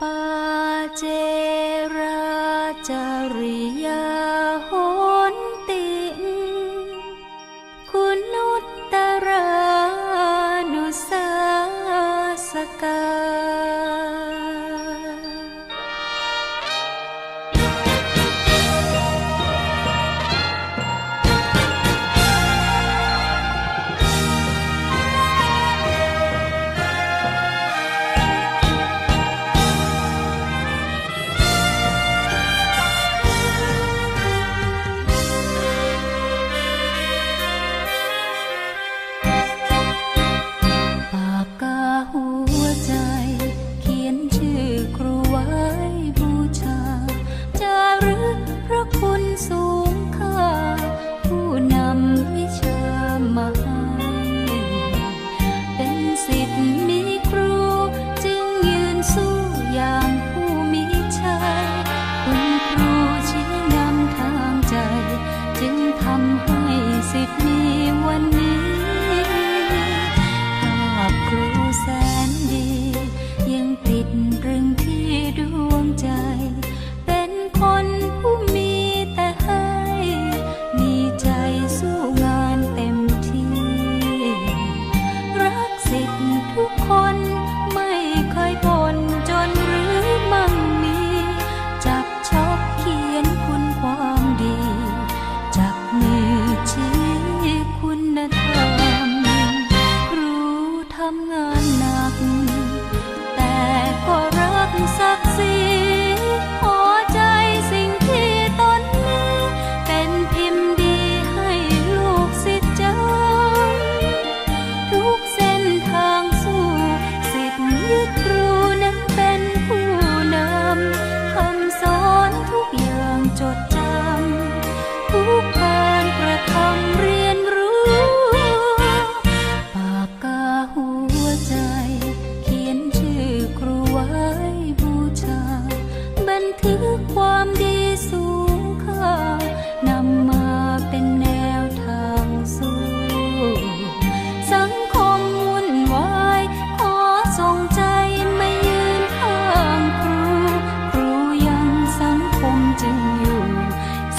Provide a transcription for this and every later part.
ปาเจราจริยาำให้สิทธิ์มีวันนี้ภาพครูแสนดี ยังติดรึงที่ดวงใจ เป็นคนผู้มีแต่ให้ มีใจสู้งานเต็มที่ รักสิทธิ์ทุกคนไม่เคย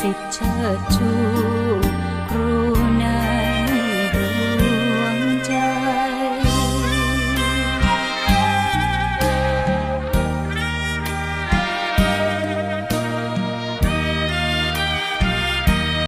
สิทธิ์เชิดชู